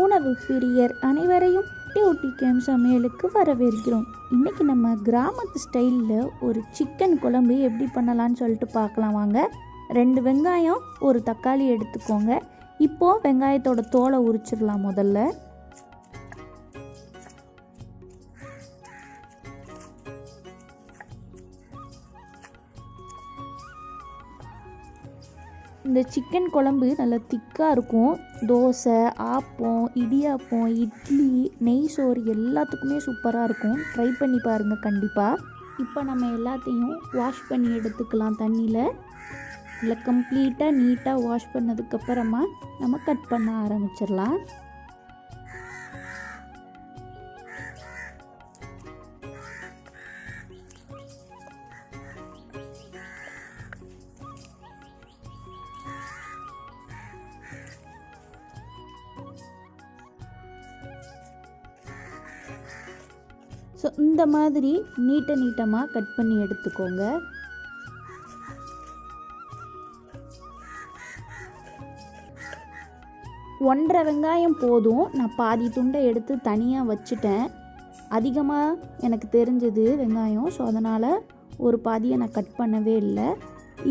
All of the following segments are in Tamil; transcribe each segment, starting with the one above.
உணவு பிரியர் அனைவரையும் டியூட்டி கேம் சமையலுக்கு வரவேற்கிறோம். இன்றைக்கி நம்ம கிராமத்து ஸ்டைலில் ஒரு சிக்கன் குழம்பு எப்படி பண்ணலான்னு சொல்லிட்டு பார்க்கலாம் வாங்க. ரெண்டு வெங்காயம் ஒரு தக்காளி எடுத்துக்கோங்க. இப்போது வெங்காயத்தோட தோலை உரிச்சிடலாம் முதல்ல. இந்த சிக்கன் குழம்பு நல்லா திக்காக இருக்கும். தோசை ஆப்பம் இடியாப்பம் இட்லி நெய் சோறு எல்லாத்துக்குமே சூப்பராக இருக்கும். ட்ரை பண்ணி பாருங்கள் கண்டிப்பாக இப்போ நம்ம எல்லாத்தையும் வாஷ் பண்ணி எடுத்துக்கலாம் தண்ணியில். இல்லை கம்ப்ளீட்டாக நீட்டாக வாஷ் பண்ணதுக்கப்புறமா நம்ம கட் பண்ண ஆரம்பிச்சிடலாம். ஸோ இந்த மாதிரி நீட்ட நீட்டமாக கட் பண்ணி எடுத்துக்கோங்க. ஒன்றரை வெங்காயம் போதும். நான் பாதி துண்டை எடுத்து தனியாக வச்சுட்டேன். அதிகமாக எனக்கு தெரிஞ்சது வெங்காயம். ஸோ அதனால் ஒரு பாதியை நான் கட் பண்ணவே இல்லை.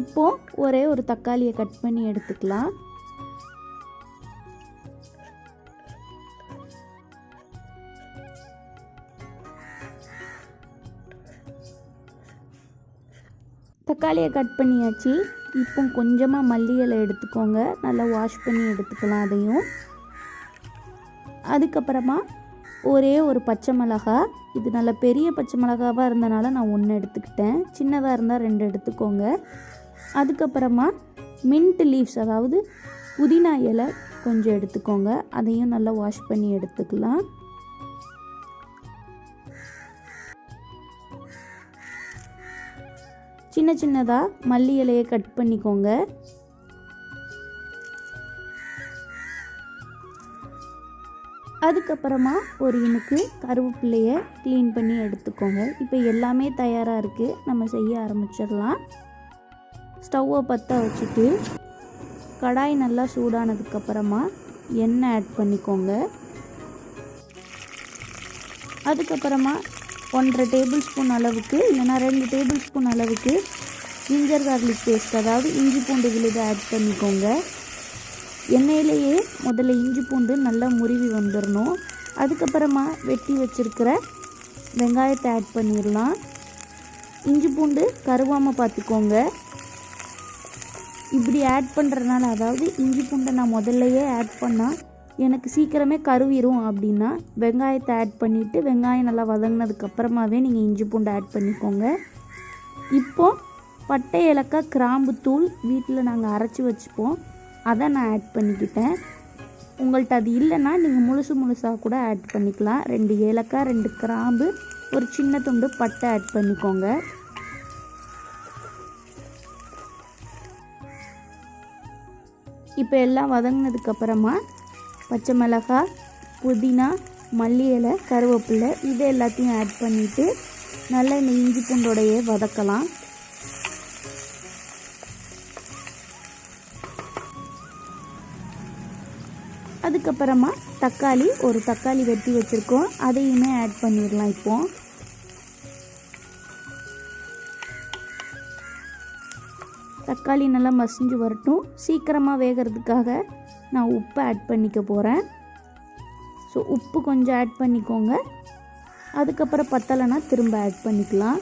இப்போது ஒரே ஒரு தக்காளியை கட் பண்ணி எடுத்துக்கலாம். தக்காளியை கட் பண்ணியாச்சு. இப்போ கொஞ்சமாக மல்லி இலை எடுத்துக்கோங்க. நல்லா வாஷ் பண்ணி எடுத்துக்கலாம் அதையும். அதுக்கப்புறமா ஒரே ஒரு பச்சை மிளகா. இது நல்ல பெரிய பச்சை மிளகாவாக இருந்தனால நான் ஒன்று எடுத்துக்கிட்டேன். சின்னதாக இருந்தால் ரெண்டு எடுத்துக்கோங்க. அதுக்கப்புறமா மின்ட் லீவ்ஸ் அதாவது புதினா இலை கொஞ்சம் எடுத்துக்கோங்க. அதையும் நல்லா வாஷ் பண்ணி எடுத்துக்கலாம். சின்ன சின்னதாக மல்லி இலையை கட் பண்ணிக்கோங்க. அதுக்கப்புறமா ஒரு இனுக்கு கருவேப்பிலையை க்ளீன் பண்ணி எடுத்துக்கோங்க. இப்போ எல்லாமே தயாராக இருக்குது நம்ம செய்ய ஆரம்பிச்சிடலாம். ஸ்டவ்வை பற்ற வச்சுட்டு கடாய் நல்லா சூடானதுக்கப்புறமா எண்ணெய் ஆட் பண்ணிக்கோங்க. அதுக்கப்புறமா ஒன்றரை டேபிள் ஸ்பூன் அளவுக்கு இல்லைனா ரெண்டு டேபிள் ஸ்பூன் அளவுக்கு ஜிஞ்சர் கார்லிக் பேஸ்ட் அதாவது இஞ்சி பூண்டு விழுது ஆட் பண்ணிக்கோங்க. எண்ணெயிலேயே முதல்ல இஞ்சி பூண்டு நல்லா முருவி வந்துடணும் அதுக்கப்புறமா வெட்டி வச்சுருக்கிற வெங்காயத்தை ஆட் பண்ணிடலாம். இஞ்சி பூண்டு கருவாமல் பார்த்துக்கோங்க. இப்படி ஆட் பண்ணுறதுனால அதாவது இஞ்சி பூண்டை நான் முதல்லையே ஆட் பண்ணால் எனக்கு சீக்கிரமே கருவிரும் அப்படின்னா வெங்காயத்தை ஆட் பண்ணிவிட்டு வெங்காயம் நல்லா வதங்கினதுக்கப்புறமாவே நீங்கள் இஞ்சி பூண்டு ஆட் பண்ணிக்கோங்க. இப்போது பட்டை ஏலக்காய் கிராம்பு தூள் வீட்டில் நாங்கள் அரைச்சி வச்சுப்போம். அதை நான் ஆட் பண்ணிக்கிட்டேன். உங்கள்கிட்ட அது இல்லைன்னா நீங்கள் முழுசு முழுசாக கூட ஆட் பண்ணிக்கலாம். ரெண்டு ஏலக்காய் ரெண்டு கிராம்பு ஒரு சின்ன துண்டு பட்டை ஆட் பண்ணிக்கோங்க. இப்போ எல்லாம் வதங்கினதுக்கப்புறமா பச்சை மிளகாய் புதினா மல்லி இலை கருவேப்பிலை இது எல்லாத்தையும் ஆட் பண்ணிவிட்டு நல்லா இந்த இஞ்சி பூண்டோடையே வதக்கலாம். அதுக்கப்புறமா தக்காளி ஒரு தக்காளி வெட்டி வச்சுருக்கோம். அதையுமே ஆட் பண்ணிடலாம் இப்போது தக்காளி நல்லா மசிஞ்சு வரட்டும். சீக்கிரமாக வேகிறதுக்காக நான் உப்பு ஆட் பண்ணிக்க போகிறேன் ஸோ உப்பு கொஞ்சம் ஆட் பண்ணிக்கோங்க. அதுக்கப்புறம் பத்தலைன்னா திரும்ப ஆட் பண்ணிக்கலாம்.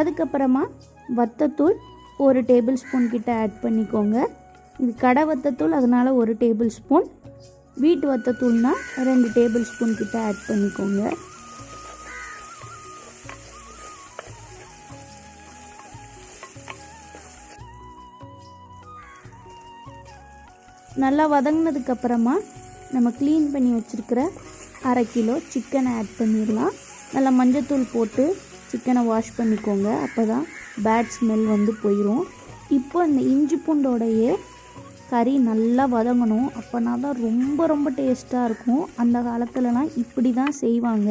அதுக்கப்புறமா வத்தத்தூள் ஒரு டேபிள் ஸ்பூன் கிட்ட ஆட் பண்ணிக்கோங்க. இது கடை வத்தத்தூள் அதனால் ஒரு டேபிள் ஸ்பூன் வீட்டு வத்தத்தூள்னால் ரெண்டு டேபிள் ஸ்பூன் கிட்ட ஆட் பண்ணிக்கோங்க. நல்லா வதங்கினதுக்கப்புறமா நம்ம க்ளீன் பண்ணி வச்சுருக்கிற அரை கிலோ சிக்கனை ஆட் பண்ணிடலாம். நல்லா மஞ்சத்தூள் போட்டு சிக்கனை வாஷ் பண்ணிக்கோங்க. அப்போ தான் பேட் ஸ்மெல் வந்து போயிடும் இப்போ இந்த இஞ்சி பூண்டோடைய கறி நல்லா வதங்கணும். அப்போனா தான் ரொம்ப ரொம்ப டேஸ்ட்டாக இருக்கும். அந்த காலத்துலலாம் இப்படி தான் செய்வாங்க.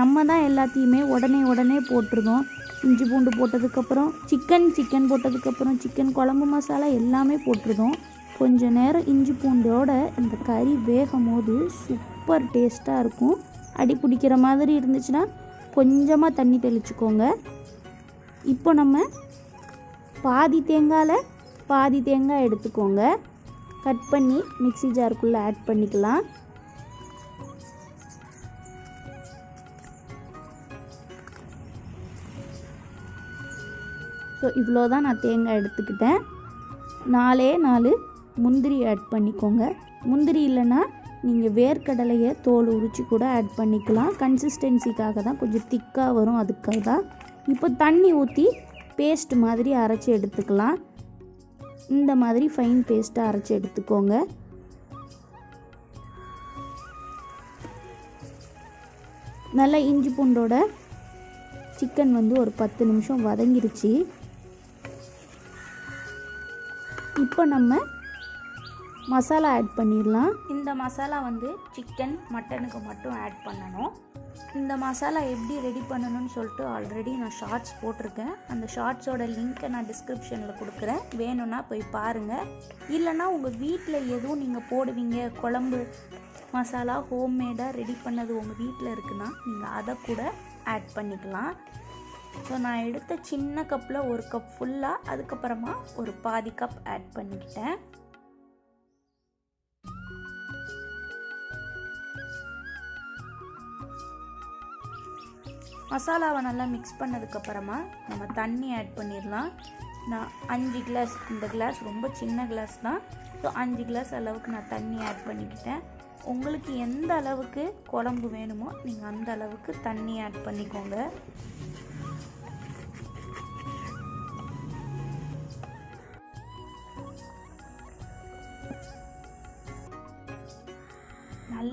நம்ம தான் எல்லாத்தையுமே உடனே உடனே போட்டுருந்தோம். இஞ்சி பூண்டு போட்டதுக்கப்புறம் சிக்கன் சிக்கன் போட்டதுக்கப்புறம் சிக்கன் குழம்பு மசாலா எல்லாமே போட்டிருந்தோம். கொஞ்ச நேரம் இஞ்சி பூண்டோட இந்த கறி வேகும் போது சூப்பர் டேஸ்ட்டாக இருக்கும். அடி பிடிக்கிற மாதிரி இருந்துச்சுன்னா கொஞ்சமாக தண்ணி தெளிச்சுக்கோங்க. இப்போ நம்ம பாதி தேங்காயில் பாதி தேங்காய் எடுத்துக்கோங்க. கட் பண்ணி மிக்ஸி ஜாருக்குள்ளே ஆட் பண்ணிக்கலாம். ஸோ இவ்வளோ தான் நான் தேங்காய் எடுத்துக்கிட்டேன். நாலே நாலு முந்திரி ஆட் பண்ணிக்கோங்க. முந்திரி இல்லைன்னா நீங்கள் வேர்க்கடலையை தோல் உரித்து கூட ஆட் பண்ணிக்கலாம். கன்சிஸ்டன்சிக்காக தான் கொஞ்சம் திக்காக வரும் அதுக்காக தான். இப்போ தண்ணி ஊற்றி பேஸ்ட் மாதிரி அரைச்சி எடுத்துக்கலாம். இந்த மாதிரி ஃபைன் பேஸ்ட்டாக அரைச்சி எடுத்துக்கோங்க. நல்லா இஞ்சி பூண்டோட சிக்கன் வந்து ஒரு பத்து நிமிஷம் வதங்கிருச்சு. இப்போ நம்ம மசாலா ஆட் பண்ணிடலாம். இந்த மசாலா வந்து சிக்கன் மட்டனுக்கு மட்டும் ஆட் பண்ணணும். இந்த மசாலா எப்படி ரெடி பண்ணணும்னு சொல்லிட்டு ஆல்ரெடி நான் ஷார்ட்ஸ் போட்டிருக்கேன். அந்த ஷார்ட்ஸோட லிங்க்கை நான் டிஸ்கிரிப்ஷனில் கொடுக்குறேன். வேணும்னா போய் பாருங்கள் இல்லைன்னா உங்கள் வீட்டில் எதுவும் நீங்கள் போடுவீங்க? குழம்பு மசாலா ஹோம்மேடாக ரெடி பண்ணது உங்கள் வீட்டில் இருக்குன்னா நீங்கள் அதை கூட ஆட் பண்ணிக்கலாம். ஸோ நான் எடுத்த சின்ன கப்பில் ஒரு கப் ஃபுல்லாக அதுக்கப்புறமா ஒரு பாதி கப் ஆட் பண்ணிக்கிட்டேன். மசாலாவை நல்லா மிக்ஸ் பண்ணதுக்கப்புறமா நம்ம தண்ணி ஆட் பண்ணிடலாம். நான் அஞ்சு கிளாஸ் இந்த கிளாஸ் ரொம்ப சின்ன கிளாஸ் தான். ஸோ அஞ்சு கிளாஸ் அளவுக்கு நான் தண்ணி ஆட் பண்ணிக்கிட்டேன். உங்களுக்கு எந்த அளவுக்கு குழம்பு வேணுமோ நீங்கள் அந்த அளவுக்கு தண்ணி ஆட் பண்ணிக்கோங்க.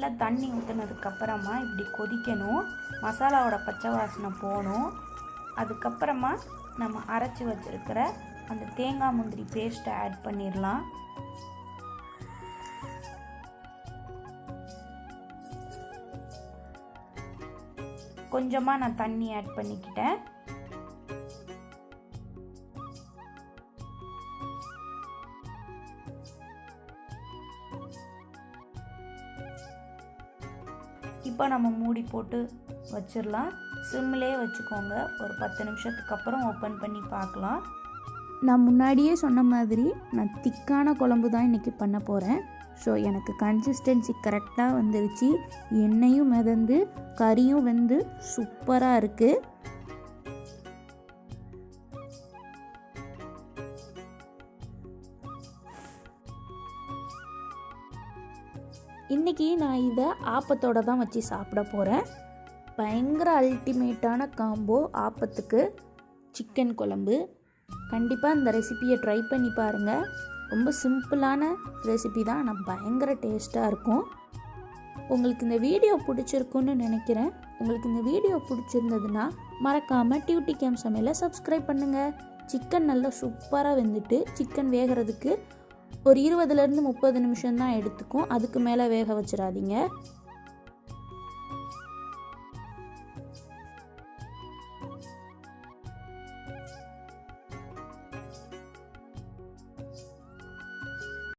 நல்லா தண்ணி ஊற்றுனதுக்கப்புறமா இப்படி கொதிக்கணும். மசாலாவோட பச்சை வாசனை போகணும். அதுக்கப்புறமா நம்ம அரைச்சி வச்சுருக்கிற அந்த தேங்காய் முந்திரி பேஸ்ட்டை ஆட் பண்ணிடலாம். கொஞ்சமாக நான் தண்ணி ஆட் பண்ணிக்கிட்டேன். இப்போ நம்ம மூடி போட்டு வச்சிடலாம் சிம்மிலே வச்சுக்கோங்க. ஒரு பத்து நிமிஷத்துக்கு அப்புறம் ஓப்பன் பண்ணி பார்க்கலாம். நான் முன்னாடியே சொன்ன மாதிரி நான் திக்கான குழம்பு தான் இன்றைக்கி பண்ண போகிறேன் ஸோ எனக்கு கன்சிஸ்டன்சி கரெக்டாக வந்துருச்சு. எண்ணெயும் மிதந்து கறியும் வெந்து சூப்பராக இருக்குது இன்றைக்கி நான் இதை ஆப்பத்தோடு தான் வச்சு சாப்பிட போகிறேன் பயங்கர அல்டிமேட்டான காம்போ ஆப்பத்துக்கு சிக்கன் குழம்பு. கண்டிப்பாக இந்த ரெசிபியை ட்ரை பண்ணி பாருங்கள் ரொம்ப சிம்பிளான ரெசிபி தான். ஆனால் பயங்கர டேஸ்ட்டாக இருக்கும். உங்களுக்கு இந்த வீடியோ பிடிச்சிருக்குன்னு நினைக்கிறேன். உங்களுக்கு இந்த வீடியோ பிடிச்சிருந்ததுன்னா மறக்காமல் டியூட்டி கேம் சமையலை சப்ஸ்கிரைப் பண்ணுங்கள் சிக்கன் நல்லா சூப்பராக வெந்துட்டு சிக்கன் வேகிறதுக்கு ஒரு இருபதுலேருந்து முப்பது நிமிஷம் தான் எடுத்துக்கும். அதுக்கு மேலே வேக வச்சிடாதீங்க.